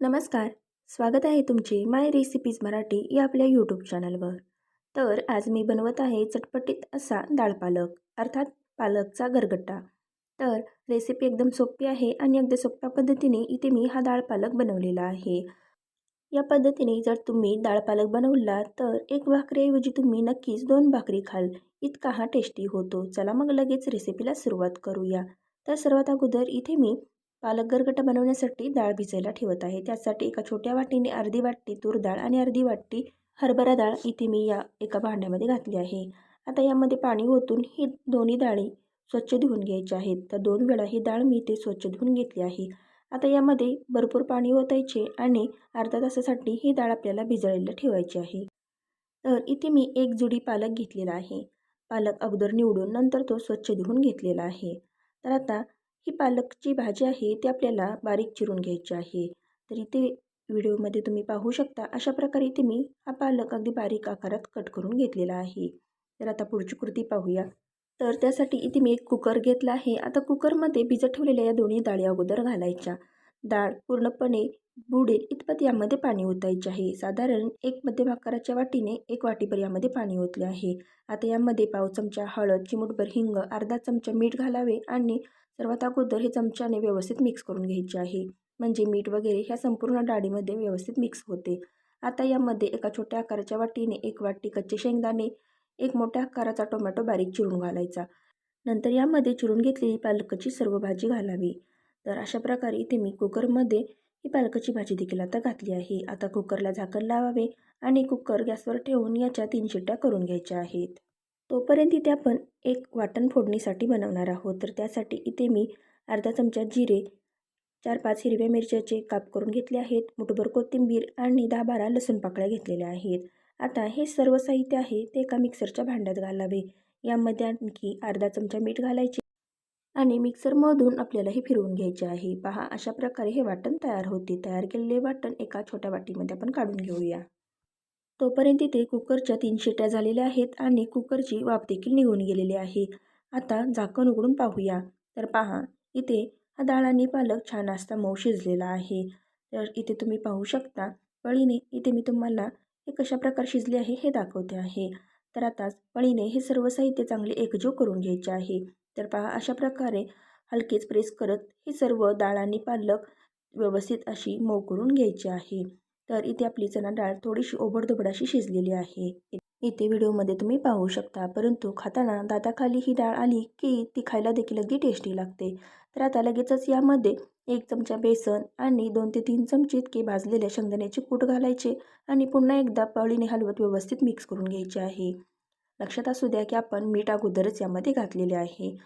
नमस्कार. स्वागत आहे तुमचे माय रेसिपीज मराठी या आपल्या यूट्यूब चॅनलवर तर आज मी बनवत आहे चटपटीत असा डाळ पालक अर्थात पालकचा गरगट्टा. तर रेसिपी एकदम सोपी आहे आणि अगदी सोप्या पद्धतीने इथे मी हा डाळ पालक बनवलेला आहे. या पद्धतीने जर तुम्ही डाळ पालक बनवला तर एक भाकरीऐवजी तुम्ही नक्कीच दोन भाकरी खाल. इतका हा टेस्टी होतो. चला मग लगेच रेसिपीला सुरुवात करूया. तर सर्वात अगोदर इथे मी पालक गरगटा बनवण्यासाठी डाळ भिजायला ठेवत आहे. त्यासाठी एका छोट्या वाटीने अर्धी वाटी तूर डाळ आणि अर्धी वाटी हरभरा डाळ इथे मी या एका भांड्यामध्ये घातली आहे. आता यामध्ये पाणी ओतून ही दोन्ही डाळी स्वच्छ धुवून घ्यायच्या आहेत. तर दोन वेळा ही डाळ मी इथे स्वच्छ धुवून घेतली आहे. आता यामध्ये भरपूर पाणी ओतायचे आणि अर्धा तासासाठी ही डाळ आपल्याला भिजळायला ठेवायची आहे. तर इथे मी एक जुडी पालक घेतलेला आहे. पालक अगोदर निवडून नंतर तो स्वच्छ धुवून घेतलेला आहे. तर आता ही पालकची भाजी आहे ती आपल्याला बारीक चिरून घ्यायची आहे. तर इथे व्हिडिओमध्ये तुम्ही पाहू शकता अशा प्रकारे इथे मी हा पालक अगदी बारीक आकारात कट करून घेतलेला आहे. तर आता पुढची कृती पाहूया. तर त्यासाठी इथे मी एक कुकर घेतला आहे. आता कुकरमध्ये भिजत ठेवलेल्या या दोन्ही डाळी अगोदर घालायच्या. डाळ पूर्णपणे बुडेल इतपत यामध्ये पाणी ओतायचे आहे. साधारण एक मध्यम आकाराच्या वाटीने एक वाटीभर यामध्ये पाणी ओतले आहे. आता यामध्ये पाव चमचा हळद चिमूटभर हिंग अर्धा चमचा मीठ घालावे आणि सर्वात अगोदर हे चमच्याने व्यवस्थित मिक्स करून घ्यायचे आहे. म्हणजे मीठ वगैरे ह्या संपूर्ण डाळीमध्ये व्यवस्थित मिक्स होते. आता यामध्ये एका छोट्या आकाराच्या वाटीने एक वाटी कच्चे शेंगदाणे एक मोठ्या आकाराचा टोमॅटो बारीक चिरून घालायचा. नंतर यामध्ये चिरून घेतलेली पालकाची सर्व भाजी घालावी. तर अशा प्रकारे इथे मी कुकरमध्ये ही पालकाची भाजी देखील आता घातली आहे. आता कुकरला झाकण लावावे आणि कुकर गॅसवर ठेवून याच्या तीन शिट्ट्या करून घ्यायच्या आहेत. तोपर्यंत इथे आपण एक वाटण फोडणीसाठी बनवणार आहोत. तर त्यासाठी इथे मी अर्धा चमचा जिरे चार पाच हिरव्या मिरच्याचे काप करून घेतले आहेत मुठभर कोथिंबीर आणि दहा बारा लसूण पाकळ्या घेतलेल्या आहेत. आता हे सर्व साहित्य आहे ते एका मिक्सरच्या भांड्यात घालावे. यामध्ये आणखी अर्धा चमचा मीठ घालायचे आणि मिक्सरमधून आपल्याला हे फिरवून घ्यायचे आहे. पहा अशा प्रकारे हे वाटण तयार होते. तयार केलेले वाटण एका छोट्या वाटीमध्ये आपण काढून घेऊया. तोपर्यंत इथे कुकरच्या तीन शिट्या झालेल्या आहेत आणि कुकरची वाफ देखील निघून गेलेली आहे. आता झाकण उघडून पाहूया. तर पहा इथे हा डाळ आणि पालक छान असता मऊ शिजलेला आहे. तर इथे तुम्ही पाहू शकता पळीने इथे मी तुम्हाला हे कशा प्रकारे शिजले आहे हे दाखवते आहे. तर आता पळीने हे सर्व साहित्य चांगले एकजीव करून घ्यायचे आहे. तर पहा अशा प्रकारे हलकेच प्रेस करत हे सर्व डाळ आणि पालक व्यवस्थित अशी मऊ करून घ्यायची आहे. तर इथे आपली चणा डाळ थोडीशी ओबडधोबड अशी शिजलेली आहे. इथे व्हिडिओमध्ये तुम्ही पाहू शकता परंतु खाताना दाताखाली ही डाळ आली की ती खायला देखील अगदी टेस्टी लागते. तर आता लगेचच यामध्ये एक चमचा बेसन आणि दोन ते तीन चमचे इतके भाजलेल्या शेंगदाण्याचे कूट घालायचे आणि पुन्हा एकदा पळीने हलवत व्यवस्थित मिक्स करून घ्यायचे आहे. लक्षात असू द्या की आपण मीठ अगोदरच यामध्ये घातलेले आहे.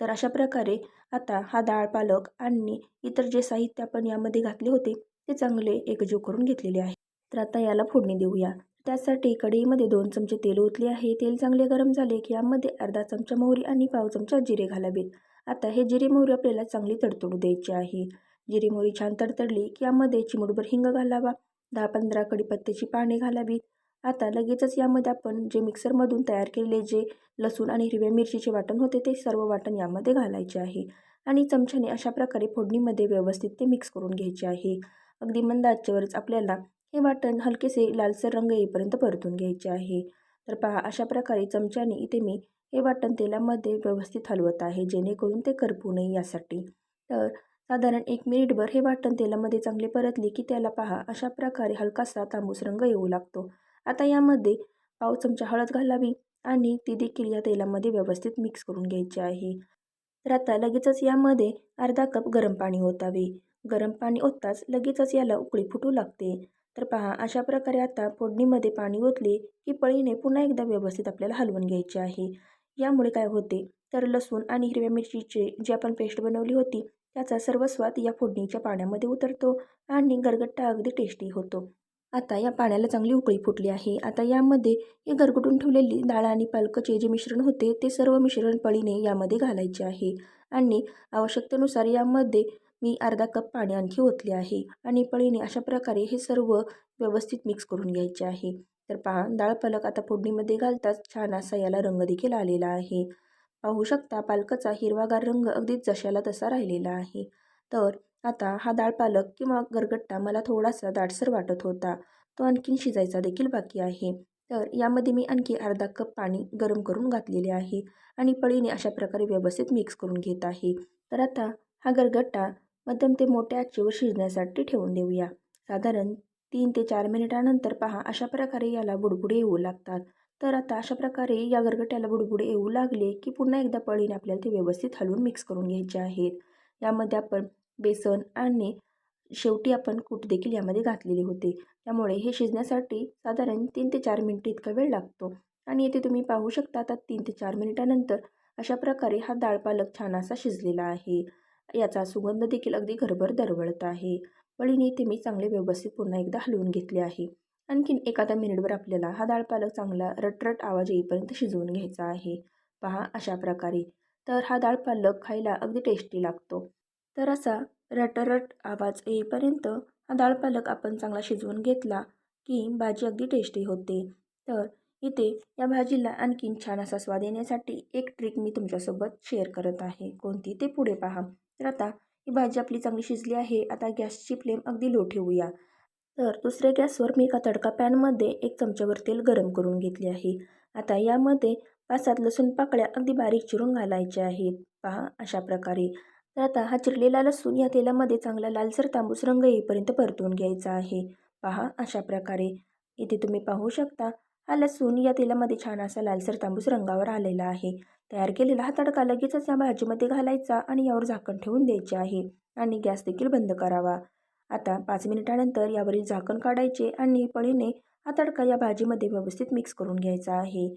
तर अशा प्रकारे आता हा डाळ पालक आणि इतर जे साहित्य आपण यामध्ये घातले होते ते चांगले एकजीव करून घेतलेले आहे. तर आता याला फोडणी देऊया. त्यासाठी कढईमध्ये दोन चमचे तेल ओतले आहे. तेल चांगले गरम झाले की यामध्ये अर्धा चमचा मोहरी आणि पाव चमचा जिरे घालावेत. आता हे जिरे मोहरी आपल्याला चांगली तडतडू द्यायची आहे. जिरे मोहरी छान तडतडली की यामध्ये चिमुटभर हिंग घालावा. दहा पंधरा कडीपत्त्याची पाने घालावीत आता लगेचच यामध्ये आपण जे मिक्सरमधून तयार केलेले जे लसूण आणि हिरव्या मिरचीचे वाटण होते ते सर्व वाटण यामध्ये घालायचे आहे. आणि चमच्याने अशा प्रकारे फोडणीमध्ये व्यवस्थित ते मिक्स करून घ्यायचे आहे. अगदी मंद आचेवरच आपल्याला हे वाटण हलकेसे लालसर रंग येईपर्यंत परतून घ्यायचे आहे. तर पहा अशा प्रकारे चमच्याने इथे मी हे वाटण तेलामध्ये व्यवस्थित हलवत आहे जेणेकरून ते करपू नये यासाठी. तर साधारण एक मिनिटभर हे वाटण तेलामध्ये चांगले परतले की त्याला पहा अशा प्रकारे हलकासा तांबूस रंग येऊ लागतो. आता यामध्ये पाव चमचा हळद घालावी आणि ती देखील या तेलामध्ये व्यवस्थित मिक्स करून घ्यायची आहे. तर आता लगेचच यामध्ये अर्धा कप गरम पाणी ओतावे. गरम पाणी ओतताच लगेचच याला उकळी फुटू लागते. तर पहा अशा प्रकारे आता फोडणीमध्ये पाणी ओतले की पळीने पुन्हा एकदा व्यवस्थित आपल्याला हलवून घ्यायचे आहे. यामुळे काय होते? तर लसूण आणि हिरव्या मिरचीचे जी आपण पेस्ट बनवली होती त्याचा सर्व स्वाद या फोडणीच्या पाण्यामध्ये उतरतो आणि गरगट्टा अगदी टेस्टी होतो. आता या पाण्याला चांगली उकळी फुटली आहे. आता यामध्ये हे गरगटून ठेवलेली डाळ आणि पालकचे जे मिश्रण होते ते सर्व मिश्रण पळीने यामध्ये घालायचे आहे. आणि आवश्यकतेनुसार यामध्ये मी अर्धा कप पाणी आणखी ओतले आहे आणि पळीने अशा प्रकारे हे सर्व व्यवस्थित मिक्स करून घ्यायचे आहे. तर पहा डाळ पालक आता फोडणीमध्ये घालताच छान असा याला रंग देखील आलेला आहे. पाहू शकता पालकाचा हिरवागार रंग अगदीच जशाला तसा राहिलेला आहे. तर आता हा डाळ पालक किंवा गरगट्टा मला थोडासा दाटसर वाटत होता. तो आणखीन शिजायचा देखील बाकी आहे. तर यामध्ये मी आणखी अर्धा कप पाणी गरम करून घातलेले आहे आणि पळीने अशा प्रकारे व्यवस्थित मिक्स करून घेत आहे. तर आता हा गरगट्टा मध्यम ते मोठ्या आचेवर शिजण्यासाठी ठेवून देऊया. साधारण तीन ते चार मिनिटानंतर पहा अशा प्रकारे याला बुडबुडे येऊ लागतात. तर आता अशा प्रकारे या गरगट्याला बुडबुडे येऊ लागले की पुन्हा एकदा पळीने आपल्याला ते व्यवस्थित हलवून मिक्स करून घ्यायचे आहेत. यामध्ये आपण बेसन आणि शेवटी आपण कूट देखील यामध्ये घातलेले होते. त्यामुळे हे शिजण्यासाठी साधारण तीन ते चार मिनटं इतका वेळ लागतो. आणि येथे तुम्ही पाहू शकता आता तीन ते चार मिनिटानंतर अशा प्रकारे हा डाळ पालक छान असा शिजलेला आहे. याचा सुगंध देखील अगदी घरभर दरवळत आहे. वळीने इथे मी चांगले व्यवस्थित पुन्हा एकदा हलवून घेतले आहे. आणखीन एखादा मिनिटभर आपल्याला हा दाळ पालक चांगला रटरट आवाज येईपर्यंत शिजवून घ्यायचा आहे. पहा अशा प्रकारे. तर हा दाळ पालक खायला अगदी टेस्टी लागतो. तर असा रटरट आवाज येईपर्यंत हा दाळ पालक आपण चांगला शिजवून घेतला की भाजी अगदी टेस्टी होते. तर इथे या भाजीला आणखीन छान असा स्वाद येण्यासाठी एक ट्रिक मी तुमच्यासोबत शेअर करत आहे. कोणती ते पुढे पहा. तर आता ही भाजी आपली चांगली शिजली आहे. आता गॅसची फ्लेम अगदी लो ठेवूया. तर दुसऱ्या गॅसवर मी एका तडका पॅनमध्ये एक चमच्यावर तेल गरम करून घेतले आहे. आता यामध्ये पाच सात लसूण पाकळ्या अगदी बारीक चिरून घालायच्या आहेत. पहा अशा प्रकारे. तर आता हा चिरलेला लसूण या तेलामध्ये चांगला लालसर तांबूस रंग येईपर्यंत परतून घ्यायचा आहे. पहा अशा प्रकारे. इथे तुम्ही पाहू शकता हा लसूण या तेलामध्ये छान असा लालसर तांबूस रंगावर आलेला आहे. तयार केलेला हा तडका लगेचच या भाजीमध्ये घालायचा आणि यावर झाकण ठेवून द्यायचे आहे आणि गॅस देखील बंद करावा. आता पाच मिनिटानंतर यावरील झाकण काढायचे आणि पळीने हा तडका या भाजीमध्ये व्यवस्थित मिक्स करून घ्यायचा आहे.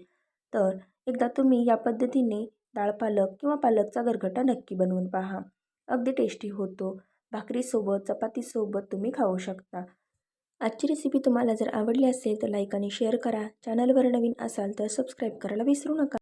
तर एकदा तुम्ही या पद्धतीने डाळ पालक किंवा पालकचा गरगटा नक्की बनवून पहा. अगदी टेस्टी होतो. भाकरीसोबत चपातीसोबत तुम्ही खाऊ शकता. आजची रेसिपी तुम्हाला जर आवडली असेल तर लाईक आणि शेअर करा. चॅनलवर नवीन असाल तर सबस्क्राईब करायला विसरू नका.